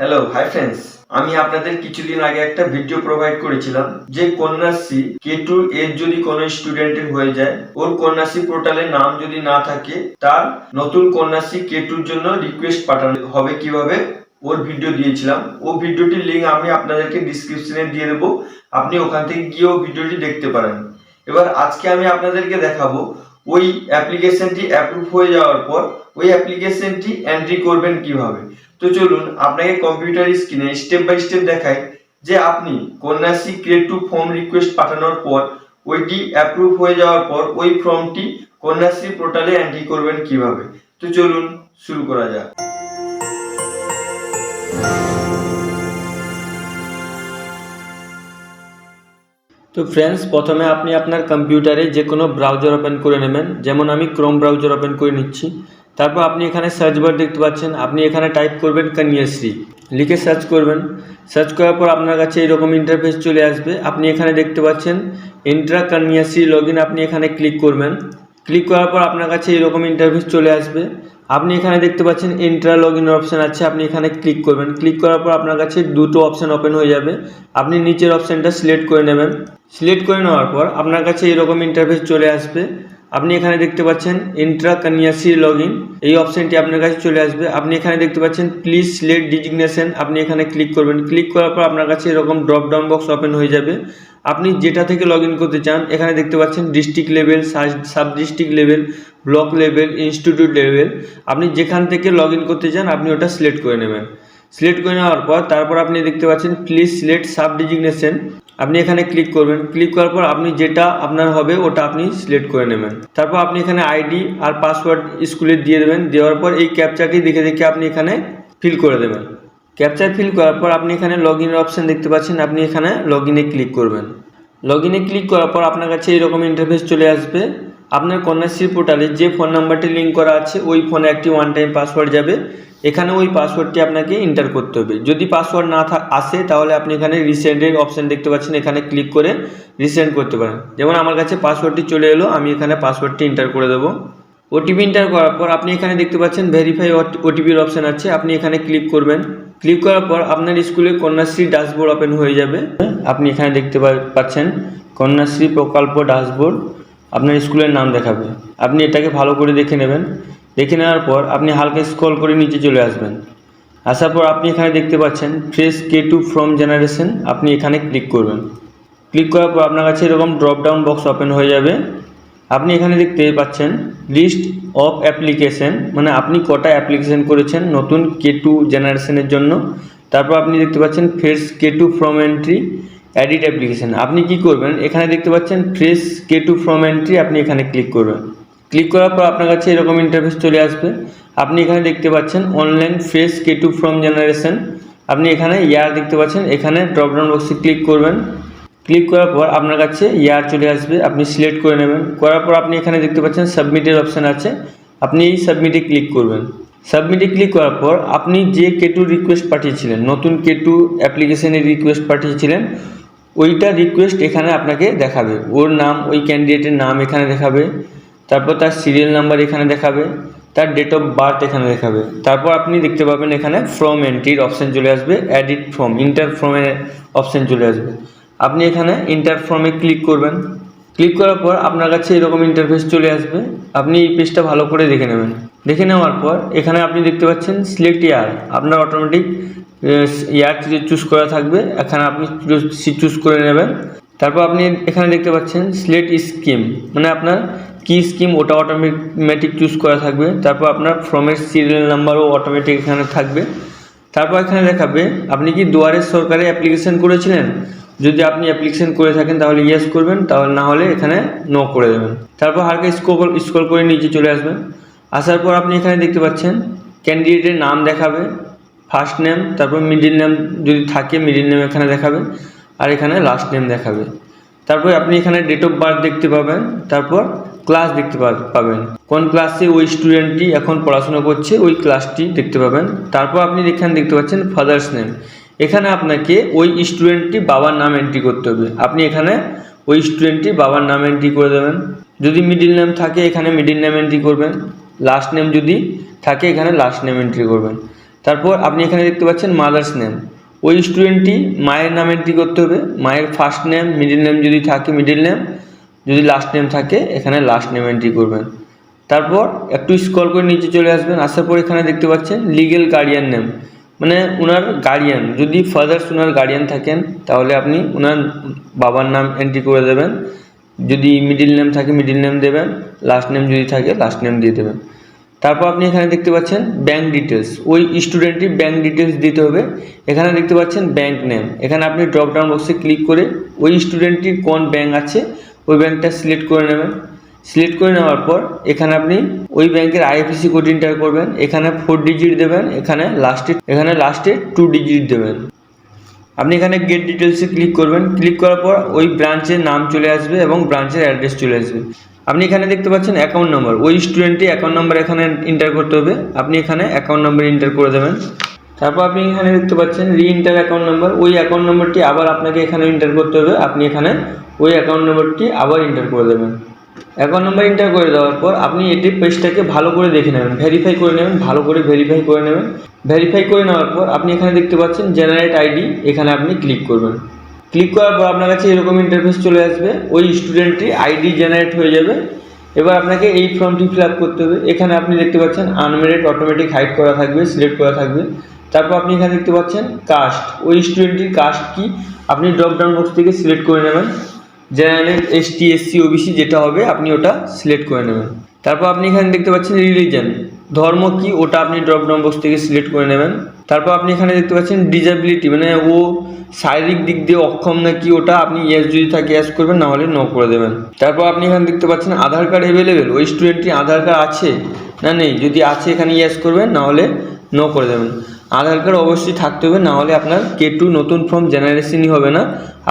Hello hi friends আমি আপনাদের কিছুদিন আগে একটা ভিডিও প্রোভাইড করেছিলাম যে কন্যাশ্রী কে টু এর যদি কোনো স্টুডেন্টের হয়ে যায়, ওর কন্যাশ্রী পোর্টালে নাম যদি না থাকে, তার নতুন কন্যাশ্রী কে টুর জন্য রিকোয়েস্ট পাঠানো হবে কীভাবে, ওর ভিডিও দিয়েছিলাম। ও ভিডিওটির লিঙ্ক আমি আপনাদেরকে ডিসক্রিপশনে দিয়ে দেবো। আপনি ওখান থেকে গিয়েও ভিডিওটি দেখতে পারেন। এবার আজকে আমি আপনাদেরকে দেখাবো, ওই অ্যাপ্লিকেশনটি অ্যাপ্রুভ হয়ে যাওয়ার পর, ওই অ্যাপ্লিকেশনটি এন্ট্রি করবেন কীভাবে। তো চলুন আপনাকে কম্পিউটার স্ক্রিনে স্টেপ বাই স্টেপ দেখাই যে আপনি Kanyashree create two form request পাঠানোর পর ওইটি অ্যাপ্রুভ হয়ে যাওয়ার পর ওই ফর্মটি কন্যাশ্রী পোর্টালে এন্ট্রি করবেন কীভাবে? তো চলুন শুরু করা যাক। তো ফ্রেন্ডস প্রথমে আপনি আপনার কম্পিউটারে যে কোনো ব্রাউজার ওপেন করে নেবেন। যেমন আমি ক্রোম ব্রাউজার ওপেন করে নিচ্ছি। তারপর আপনি এখানে সার্চ বার দেখতে পাচ্ছেন। আপনি এখানে টাইপ করবেন কন্যাশ্রী লিখে সার্চ করবেন। সার্চ করার পর আপনার কাছে এরকম ইন্টারফেস চলে আসবে। আপনি এখানে দেখতে পাচ্ছেন ইন্ট্রা কন্যাশ্রী লগ আপনি এখানে ক্লিক করবেন। ক্লিক করার পর আপনার কাছে এরকম ইন্টারফেস চলে আসবে। আপনি এখানে দেখতে পাচ্ছেন ইন্ট্রা লগ ইন অপশান আছে। আপনি এখানে ক্লিক করবেন। ক্লিক করার পর আপনার কাছে দুটো অপশান ওপেন হয়ে যাবে। আপনি নিচের অপশানটা সিলেক্ট করে নেবেন। সিলেক্ট করে নেওয়ার পর আপনার কাছে এরকম ইন্টারফেস চলে আসবে। আপনি এখানে দেখতে পাচ্ছেন ইন্ট্রা কন্যাশ্রী লগ এই অপশানটি আপনার কাছে চলে আসবে। আপনি এখানে দেখতে পাচ্ছেন প্লিজ সিলেক্ট ডিজিগনেশন আপনি এখানে ক্লিক করবেন। ক্লিক করার পর আপনার কাছে এরকম ড্রপ ডাউন বক্স ওপেন হয়ে যাবে। আপনি যেটা থেকে লগ করতে চান, এখানে দেখতে পাচ্ছেন district level sub district level block level institute level আপনি যেখান থেকে লগ করতে চান, আপনি ওটা সিলেক্ট করে নেবেন। সিলেক্ট করে নেওয়ার পর তারপর আপনি দেখতে পাচ্ছেন প্লিজ সিলেক্ট সাব ডিজিগনেশন আপনি এখানে ক্লিক করবেন। ক্লিক করার পর আপনি যেটা আপনার হবে ওটা আপনি সিলেক্ট করে নেবেন। তারপর আপনি এখানে আইডি আর পাসওয়ার্ড স্কুলে দিয়ে দেবেন। দেওয়ার পর এই ক্যাপচাটি দেখে দেখে আপনি এখানে ফিল করে দেবেন। ক্যাপচার ফিল করার পর আপনি এখানে লগ ইনের অপশান দেখতে পাচ্ছেন। আপনি এখানে লগ ইনে ক্লিক করবেন। লগ ইনে ক্লিক করার পর আপনার কাছে এরকম ইন্টারফেস চলে আসবে। আপনার কন্যাশ্রী পোর্টালে যে ফোন নাম্বারটি লিঙ্ক করা আছে, ওই ফোনে একটি ওয়ান টাইম পাসওয়ার্ড যাবে। এখানে ওই পাসওয়ার্ডটি আপনাকে এন্টার করতে হবে। যদি পাসওয়ার্ড না আসে, তাহলে আপনি এখানে রিসেন্টের অপশান দেখতে পাচ্ছেন। এখানে ক্লিক করে রিসেন্ট করতে পারেন। যেমন আমার কাছে পাসওয়ার্ডটি চলে এলো, আমি এখানে পাসওয়ার্ডটি এন্টার করে দেবো। ওটিপি এন্টার করার পর আপনি এখানে দেখতে পাচ্ছেন ভেরিফাই ওটিপির অপশান আছে। আপনি এখানে ক্লিক করবেন। ক্লিক করার পর আপনার স্কুলে কন্যাশ্রী ড্যাশবোর্ড ওপেন হয়ে যাবে। আপনি এখানে দেখতে পাচ্ছেন কন্যাশ্রী প্রকল্প ড্যাশবোর্ড আপনার স্কুলের নাম দেখাবে। আপনি এটাকে ভালো করে দেখে নেবেন। দেখে নেওয়ার পর আপনি হালকা স্ক্রল করে নিচে চলে আসবেন। আসার পর আপনি এখানে দেখতে পাচ্ছেন fresh K two form generation আপনি এখানে ক্লিক করবেন। ক্লিক করার পর আপনার কাছে এরকম ড্রপ ডাউন বক্স ওপেন হয়ে যাবে। আপনি এখানে দেখতে পাচ্ছেন লিস্ট অফ অ্যাপ্লিকেশন মানে আপনি কটা অ্যাপ্লিকেশন করেছেন নতুন কে টু জেনারেশনের জন্য। তারপর আপনি দেখতে পাচ্ছেন fresh K two form entry edit application আপনি কি করবেন? এখানে দেখতে পাচ্ছেন fresh K two form entry আপনি এখানে ক্লিক করবেন। ক্লিক করার পর আপনার কাছে এরকম ইন্টারফেস চলে আসবে। আপনি এখানে দেখতে পাচ্ছেন online fresh K two form generation আপনি এখানে ইয়ার দেখতে পাচ্ছেন, এখানে ড্রপডাউন বক্সে ক্লিক করবেন। ক্লিক করার পর আপনার কাছে ইয়ার চলে আসবে, আপনি সিলেক্ট করে নেবেন। করার পর আপনি এখানে দেখতে পাচ্ছেন সাবমিটের অপশান আছে। আপনি এই সাবমিটে ক্লিক করবেন। সাবমিটে ক্লিক করার পর আপনি যে কেটু রিকোয়েস্ট পাঠিয়েছিলেন, নতুন কেটু অ্যাপ্লিকেশনের রিকোয়েস্ট পাঠিয়েছিলেন ওইটা রিকোয়েস্ট এখানে আপনাকে দেখাবে। ওর নাম, ওই ক্যান্ডিডেটের নাম এখানে দেখাবে। তারপর তার সিরিয়াল নাম্বার এখানে দেখাবে। তার ডেট অফ বার্থ এখানে দেখাবে। তারপর আপনি দেখতে পাবেন এখানে ফ্রম এন্ট্রির অপশান চলে আসবে অ্যাডিট ফ্রম ইন্টার ফর্মের অপশান চলে আসবে। আপনি এখানে ইন্টার ফর্মে ক্লিক করবেন। ক্লিক করার পর আপনার কাছে এরকম ইন্টারফেস চলে আসবে। আপনি এই পেজটা ভালো করে দেখে নেবেন। দেখে নেওয়ার পর এখানে আপনি দেখতে পাচ্ছেন সিলেক্ট ইয়ার আপনার অটোমেটিক ইয়ার চুজ করা থাকবে। এখানে আপনি চুজ করে নেবেন। তারপর আপনি এখানে দেখতে পাচ্ছেন স্লেট স্কিম মানে আপনার কি স্কিম ওটা অটোমেটিক চুজ করা থাকবে। তারপর আপনার ফর্মের সিরিয়াল নাম্বারও অটোমেটিক এখানে থাকবে। তারপর এখানে দেখাবে, আপনি কি দুয়ারে সরকারে অ্যাপ্লিকেশন করেছিলেন? যদি আপনি অ্যাপ্লিকেশন করে থাকেন তাহলে ইয়েস করবেন, তাহলে না হলে এখানে নো করে দেবেন। তারপর হালকা স্ক্রল স্ক্রল করে নিচে চলে আসবেন। আসার পর আপনি এখানে দেখতে পাচ্ছেন ক্যান্ডিডেটের নাম দেখাবে। ফার্স্ট নেম তারপর মিডিল নেম যদি থাকে মিডিল নেম এখানে দেখাবে, আর এখানে লাস্ট নেম দেখাবে। তারপর আপনি এখানে ডেট অফ বার্থ দেখতে পাবেন, তারপর ক্লাস দেখতে পাবেন। কোন ক্লাসে ওই স্টুডেন্টটি এখন পড়াশোনা করছে, ওই ক্লাসটি দেখতে পাবেন। তারপর আপনি এখানে দেখতে পাচ্ছেন ফাদার্স নেম এখানে আপনাকে ওই স্টুডেন্টটি বাবার নাম এন্ট্রি করতে হবে। আপনি এখানে ওই স্টুডেন্টটি বাবার নাম এন্ট্রি করে দেবেন। যদি মিডিল নেম থাকে, এখানে মিডিল নেম এন্ট্রি করবেন। লাস্ট নেম যদি থাকে, এখানে লাস্ট নেম এন্ট্রি করবেন। তারপর আপনি এখানে দেখতে পাচ্ছেন মাদার্স নেম ওই স্টুডেন্টটি মায়ের নাম এন্ট্রি করতে হবে। মায়ের ফার্স্ট নেম মিডিল নেম যদি থাকে মিডিল নেম যদি লাস্ট নেম থাকে, এখানে লাস্ট নেম এন্ট্রি করবেন। তারপর একটু স্ক্রল করে নিচে চলে আসবেন। আসার পর এখানে দেখতে পাচ্ছেন লিগেল গার্ডিয়ান নেম মানে ওনার গার্ডিয়ান যদি ফাদার্স ওনার গার্ডিয়ান থাকেন, তাহলে আপনি ওনার বাবার নাম এন্ট্রি করে দেবেন। যদি মিডিল নেম থাকে মিডিল নেম দেবেন। লাস্ট নেম যদি থাকে লাস্ট নেম দিয়ে দেবেন। তারপর আপনি এখানে দেখতে পাচ্ছেন ব্যাঙ্ক ডিটেলস ওই স্টুডেন্টটি ব্যাঙ্ক ডিটেলস দিতে হবে। এখানে দেখতে পাচ্ছেন ব্যাংক নেম এখানে আপনি ড্রপ ডাউন বক্সে ক্লিক করে ওই স্টুডেন্টটির কোন ব্যাংক আছে, ওই ব্যাংকটা সিলেক্ট করে নেবেন। সিলেক্ট করে নেওয়ার পর এখানে আপনি ওই ব্যাংকের আইএফএসি কোড এন্টার করবেন। এখানে ফোর ডিজিট দেবেন। এখানে লাস্টে এখানে লাস্টে টু ডিজিট দেবেন। আপনি এখানে গেট ডিটেলসে ক্লিক করবেন। ক্লিক করার পর ওই ব্রাঞ্চের নাম চলে আসবে এবং ব্রাঞ্চের অ্যাড্রেস চলে আসবে। আপনি এখানে দেখতে পাচ্ছেন অ্যাকাউন্ট নম্বর ওই স্টুডেন্টটি অ্যাকাউন্ট নাম্বার এখানে এন্টার করতে হবে। আপনি এখানে অ্যাকাউন্ট নাম্বার এন্টার করে দেবেন। তারপর আপনি এখানে দেখতে পাচ্ছেন রি ইন্টার অ্যাকাউন্ট নাম্বার ওই অ্যাকাউন্ট নম্বরটি আবার আপনাকে এখানে এন্টার করতে হবে। আপনি এখানে ওই অ্যাকাউন্ট নম্বরটি আবার এন্টার করে দেবেন। অ্যাকাউন্ট নাম্বার এন্টার করে দেওয়ার পর আপনি এটি পেজটাকে ভালো করে দেখে নেবেন। ভেরিফাই করে নেবেন, ভালো করে ভেরিফাই করে নেবেন। ভেরিফাই করে নেওয়ার পর আপনি এখানে দেখতে পাচ্ছেন জেনারেট আইডি এখানে আপনি ক্লিক করবেন। ক্লিক করার পর আপনার কাছে এরকম ইন্টারফেস চলে আসবে। ওই স্টুডেন্টটি আইডি জেনারেট হয়ে যাবে। এবার আপনাকে এই ফর্মটি ফিল করতে হবে। এখানে আপনি দেখতে পাচ্ছেন আনমেরিড অটোমেটিক হাইড করা থাকবে সিলেক্ট করা থাকবে। তারপর আপনি এখানে দেখতে পাচ্ছেন কাস্ট ওই স্টুডেন্টটির কাস্ট কি? আপনি ড্রপ ডাউন বক্স থেকে সিলেক্ট করে নেবেন। General S T SC OBC যেটা হবে, আপনি ওটা সিলেক্ট করে নেবেন। তারপর আপনি এখানে দেখতে পাচ্ছেন রিলিজন ধর্ম কি, ওটা আপনি ড্রপ ডাউন বক্স থেকে সিলেক্ট করে নেবেন। তারপর আপনি এখানে দেখতে পাচ্ছেন ডিজাবিলিটি মানে ও শারীরিক দিক দিয়ে অক্ষম নাকি ওটা, আপনি ইয়াস যদি থাকে ইয়াস করবেন, না হলে ন করে দেবেন। তারপর আপনি এখানে দেখতে পাচ্ছেন আধার কার্ড অ্যাভেলেবেল ওই স্টুডেন্টটি আধার কার্ড আছে না নেই? যদি আছে এখানে ইয়াস করবেন, না হলে নো করে দেবেন। আধার কার্ড অবশ্যই থাকতে হবে না হলে আপনার কে টু নতুন ফর্ম জেনারেশনই হবে না।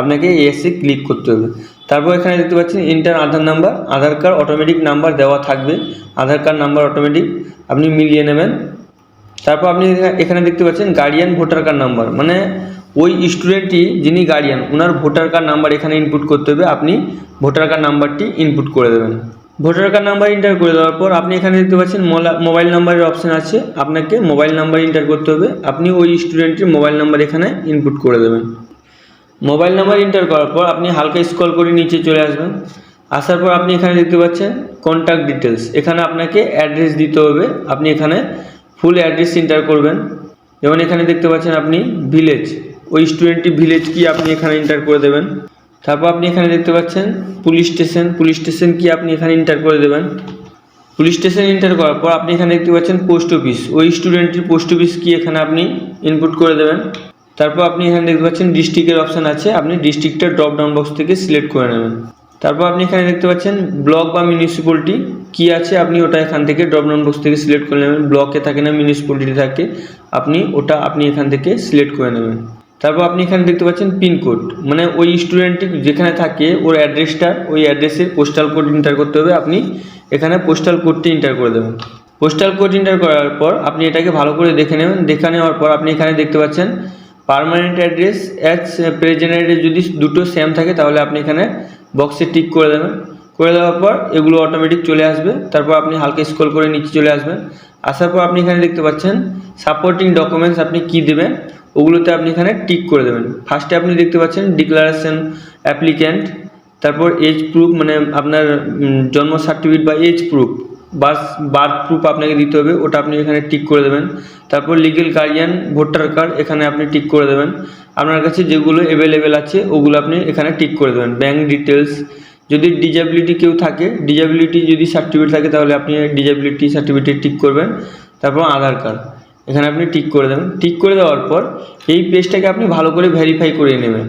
আপনাকে এসে ক্লিক করতে হবে। তারপর এখানে দেখতে পাচ্ছেন enter Aadhaar number Aadhaar card automatic number দেওয়া থাকবে। আধার কার্ড নাম্বার অটোমেটিক আপনি মিলিয়ে নেবেন। তারপর আপনি এখানে দেখতে পাচ্ছেন গার্ডিয়ান ভোটার কার্ড নাম্বার মানে ওই স্টুডেন্টটি যিনি গার্ডিয়ান ওনার ভোটার কার্ড নাম্বার এখানে ইনপুট করতে হবে, আপনি ভোটার কার্ড নাম্বারটি ইনপুট করে দেবেন। ভোটার কার্ড নাম্বার এন্টার করে দেওয়ার পর আপনি এখানে দেখতে পাচ্ছেন মোবাইল নাম্বারের অপশান আছে। আপনাকে মোবাইল নাম্বার এন্টার করতে হবে। আপনি ওই স্টুডেন্টের মোবাইল নাম্বার এখানে ইনপুট করে দেবেন। মোবাইল নাম্বার এন্টার করার পর আপনি হালকা স্ক্রল করে নিচে চলে আসবেন। আসার পর আপনি এখানে দেখতে পাচ্ছেন কন্ট্যাক্ট ডিটেলস এখানে আপনাকে অ্যাড্রেস দিতে হবে। আপনি এখানে ফুল অ্যাড্রেস এন্টার করবেন। যেমন এখানে দেখতে পাচ্ছেন আপনি ভিলেজ ওই স্টুডেন্টটি ভিলেজ কি আপনি এখানে এন্টার করে দেবেন। তারপর আপনি এখানে দেখতে পাচ্ছেন, পুলিশ স্টেশন পুলিশ স্টেশন কি আপনি এখানে এন্টার করে দেবেন? পুলিশ স্টেশন এন্টার করার পর আপনি এখানে দেখতে পাচ্ছেন পোস্ট অফিস ওই স্টুডেন্টের পোস্ট অফিস কি এখানে আপনি ইনপুট করে দেবেন? তারপর আপনি এখানে দেখতে পাচ্ছেন ডিস্ট্রিক্টের অপশান আছে, আপনি ডিস্ট্রিক্টটা ড্রপ ডাউন বক্স থেকে সিলেক্ট করে নেবেন। তারপর আপনি এখানে দেখতে পাচ্ছেন ব্লক বা মিউনিসিপ্যালিটি কি আছে, আপনি ওটা এখান থেকে ড্রপ ডাউন বক্স থেকে সিলেক্ট করে নেবেন। ব্লকে থাকে না মিউনিসিপ্যালিটি থাকে, আপনি ওটা আপনি এখান থেকে সিলেক্ট করে নেবেন। তারপর আপনি এখানে দেখতে পাচ্ছেন পিনকোড মানে ওই স্টুডেন্টটি যেখানে থাকে, ওর অ্যাড্রেসটা ওই অ্যাড্রেসের পোস্টাল কোড এন্টার করতে হবে। আপনি এখানে পোস্টাল কোডটি এন্টার করে দেবেন। পোস্টাল কোড এন্টার করার পর আপনি এটাকে ভালো করে দেখে নেবেন। দেখে নেওয়ার পর আপনি এখানে দেখতে পাচ্ছেন permanent address as present address যদি দুটো সেম থাকে, তাহলে আপনি এখানে বক্সে টিক করে দেবেন। করে দেওয়ার পর এগুলো অটোমেটিক চলে আসবে। তারপর আপনি হালকা স্ক্রল করে নিচে চলে আসবেন। আসার পর আপনি এখানে দেখতে পাচ্ছেন সাপোর্টিং ডকুমেন্টস আপনি কি দেবেন? ওগুলোতে আপনি এখানে টিক করে দেবেন। ফার্স্টে আপনি দেখতে পাচ্ছেন ডিক্লারেশন অ্যাপ্লিক্যান্ট তারপর এজ প্রুফ মানে আপনার জন্ম সার্টিফিকেট বা age proof birth birth proof আপনাকে দিতে হবে, ওটা আপনি এখানে টিক করে দেবেন। তারপর লিগেল গার্ডিয়ান ভোটার কার্ড এখানে আপনি টিক করে দেবেন। আপনার কাছে যেগুলো অ্যাভেলেবেল আছে, ওগুলো আপনি এখানে টিক করে দেবেন। ব্যাঙ্ক ডিটেলস যদি ডিজাবিলিটি কেউ থাকে ডিজাবিলিটি যদি সার্টিফিকেট থাকে, তাহলে আপনি ডিজাবিলিটি সার্টিফিকেট টিক করবেন। তারপর আধার কার্ড এখানে আপনি টিক করে দেবেন। টিক করে দেওয়ার পর এই পেজটাকে আপনি ভালো করে ভেরিফাই করে নেবেন।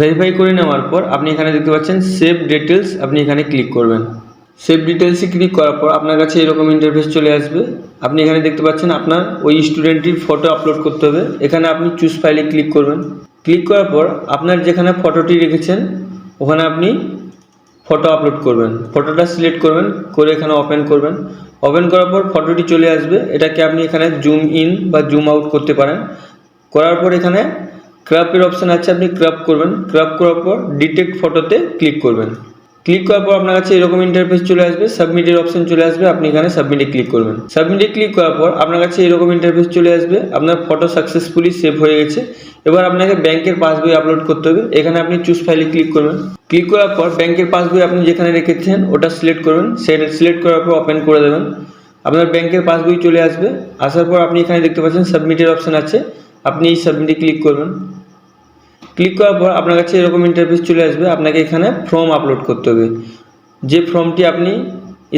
ভেরিফাই করে নেওয়ার পর আপনি এখানে দেখতে পাচ্ছেন সেভ ডিটেলস আপনি এখানে ক্লিক করবেন। সেভ ডিটেলসে ক্লিক করার পর আপনার কাছে এরকম ইন্টারফেস চলে আসবে। আপনি এখানে দেখতে পাচ্ছেন আপনার ওই স্টুডেন্টটির ফটো আপলোড করতে হবে। এখানে আপনি চুজ ফাইলে ক্লিক করবেন। ক্লিক করার পর আপনার যেখানে ফটোটি রেখেছেন, ওখানে আপনি ফটো আপলোড করবেন। ফটোটা সিলেক্ট করবেন, করে এখানে ওপেন করবেন। ওপেন করার পর ফটোটি চলে আসবে। এটাকে আপনি এখানে জুম ইন বা জুম আউট করতে পারেন। করার পর এখানে ক্রাপের অপশান আছে, আপনি ক্রাপ করবেন। ক্রাপ করার পর ডিটেক্ট ফটোতে ক্লিক করবেন। ক্লিক করার পর আপনার কাছে এরকম ইন্টারফেস চলে আসবে সাবমিটের অপশন চলে আসবে, আপনি এখানে সাবমিটে ক্লিক করবেন। সাবমিটে ক্লিক করার পর আপনার কাছে এরকম ইন্টারফেস চলে আসবে, আপনার ফটো সাকসেসফুলি সেভ হয়ে গেছে। এবার আপনাকে ব্যাংকের পাসবই আপলোড করতে হবে, এখানে আপনি চুজ ফাইলে ক্লিক করবেন। ক্লিক করার পর ব্যাংকের পাসবই আপনি যেখানে রেখেছেন, ওটা সিলেক্ট করবেন। সেটা সিলেক্ট করার পর ওপেন করে দেবেন। আপনার ব্যাংকের পাসবই চলে আসবে। আসার পর আপনি এখানে দেখতে পাচ্ছেন সাবমিটের অপশন আছে। আপনি এই সাবমিটে ক্লিক করবেন। ক্লিক করার পর আপনার কাছে এরকম ইন্টারফেস চলে আসবে, আপনাকে এখানে ফর্ম আপলোড করতে হবে। যে ফর্মটি আপনি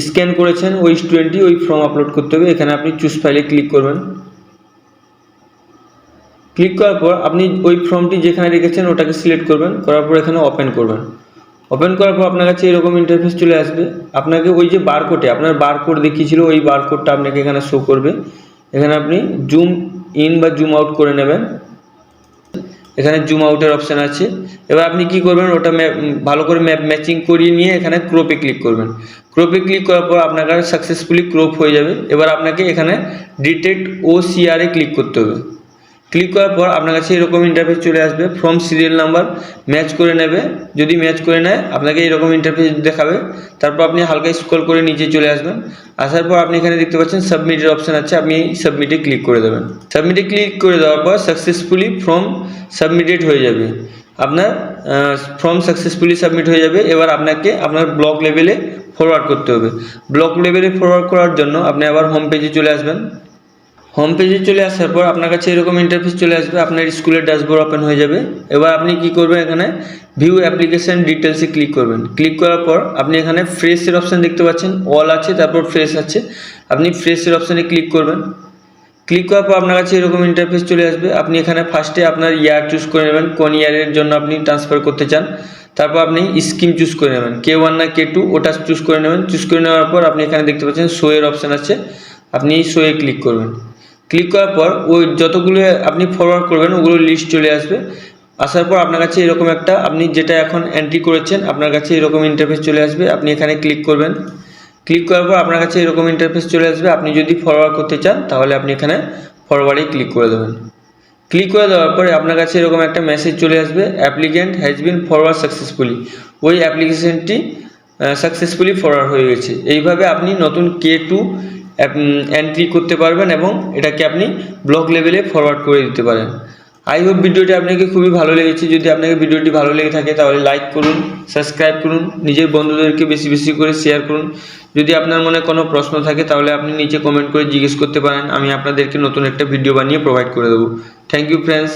স্ক্যান করেছেন, ওই স্টুডেন্টটি ওই ফর্ম আপলোড করতে হবে। এখানে আপনি চুজ ফাইলে ক্লিক করবেন। ক্লিক করার পর আপনি ওই ফর্মটি যেখানে রেখেছেন, ওটাকে সিলেক্ট করবেন। করার পর এখানে ওপেন করবেন। ওপেন করার পর আপনার কাছে এরকম ইন্টারফেস চলে আসবে। আপনাকে ওই যে বারকোডে আপনার বারকোড দেখিয়েছিল, ওই বারকোডটা আপনাকে এখানে শো করবে। এখানে আপনি জুম ইন বা জুম আউট করে নেবেন। এখানে জুম আউটের অপশান আছে। এবার আপনি কি করবেন, ওটা ভালো করে ম্যাপ ম্যাচিং করিয়ে নিয়ে এখানে ক্রোপে ক্লিক করবেন। ক্রোপে ক্লিক করার পর আপনার সাকসেসফুলি ক্রোপ হয়ে যাবে। এবার আপনাকে এখানে ডিটেক্ট ও সিআরে ক্লিক করতে হবে। ক্লিক করার পর আপনার কাছে এরকম ইন্টারফেস চলে আসবে ফ্রম সিরিয়াল নাম্বার ম্যাচ করে নেবে। যদি ম্যাচ করে নেয়, আপনাকে এরকম ইন্টারফেস দেখাবে। তারপর আপনি হালকা স্ক্রল করে নিচে চলে আসবেন। আসার পর আপনি এখানে দেখতে পাচ্ছেন সাবমিটের অপশান আছে, আপনি সাবমিটে ক্লিক করে দেবেন। সাবমিটে ক্লিক করে দেওয়ার পর সাকসেসফুলি ফর্ম সাবমিটেড হয়ে যাবে। আপনার ফর্ম সাকসেসফুলি সাবমিট হয়ে যাবে। এবার আপনাকে আপনার ব্লক লেভেলে ফরওয়ার্ড করতে হবে। ব্লক লেভেলে ফরওয়ার্ড করার জন্য আপনি আবার হোম পেজে চলে আসবেন। হোম পেজে চলে আসার পর আপনার কাছে এরকম ইন্টারফেস চলে আসবে, আপনার স্কুলের ড্যাশবোর্ড ওপেন হয়ে যাবে। এবার আপনি কি করবেন এখানে? ভিউ অ্যাপ্লিকেশন ডিটেলসে ক্লিক করবেন। ক্লিক করার পর আপনি এখানে ফ্রেশের অপশান দেখতে পাচ্ছেন। অল আছে, তারপর ফ্রেশ আছে। আপনি ফ্রেশের অপশানে ক্লিক করবেন। ক্লিক করার পর আপনার কাছে এরকম ইন্টারফেস চলে আসবে। আপনি এখানে ফার্স্টে আপনার ইয়ার চুজ করে নেবেন, কোন ইয়ারের জন্য আপনি ট্রান্সফার করতে চান। তারপর আপনি স্কিম চুজ করে নেবেন। কে ওয়ান না কে টু ওটা চুজ করে নেবেন। চুজ করে নেওয়ার পর আপনি এখানে দেখতে পাচ্ছেন শো এর অপশান আছে। আপনি শোয়ে ক্লিক করবেন। ক্লিক করার পর ওই যতগুলো আপনি ফরওয়ার্ড করবেন, ওগুলো লিস্ট চলে আসবে। আসার পর আপনার কাছে এরকম একটা, আপনি যেটা এখন এন্ট্রি করেছেন, আপনার কাছে এরকম ইন্টারফেস চলে আসবে। আপনি এখানে ক্লিক করবেন। ক্লিক করার পর আপনার কাছে এরকম ইন্টারফেস চলে আসবে। আপনি যদি ফরওয়ার্ড করতে চান, তাহলে আপনি এখানে ফরওয়ার্ডে ক্লিক করে দেবেন। ক্লিক করে দেওয়ার পরে আপনার কাছে এরকম একটা মেসেজ চলে আসবে applicant has been forward successfully ওই অ্যাপ্লিকেশনটি সাকসেসফুলি ফরওয়ার্ড হয়ে গেছে। এইভাবে আপনি নতুন কে টু এন্ট্রি করতে পারবেন এবং এটাকে আপনি ব্লক লেভেলে ফরওয়ার্ড করে দিতে পারেন। আই হোপ ভিডিওটি আপনাকে খুবই ভালো লেগেছে। যদি আপনাকে ভিডিওটি ভালো লেগে থাকে তাহলে লাইক করুন সাবস্ক্রাইব করুন, নিজের বন্ধুদেরকে বেশি বেশি করে শেয়ার করুন। যদি আপনার মনে কোনো প্রশ্ন থাকে তাহলে আপনি নিচে কমেন্ট করে জিজ্ঞেস করতে পারেন। আমি আপনাদেরকে নতুন একটা ভিডিও বানিয়ে প্রোভাইড করে দেবো। Thank you friends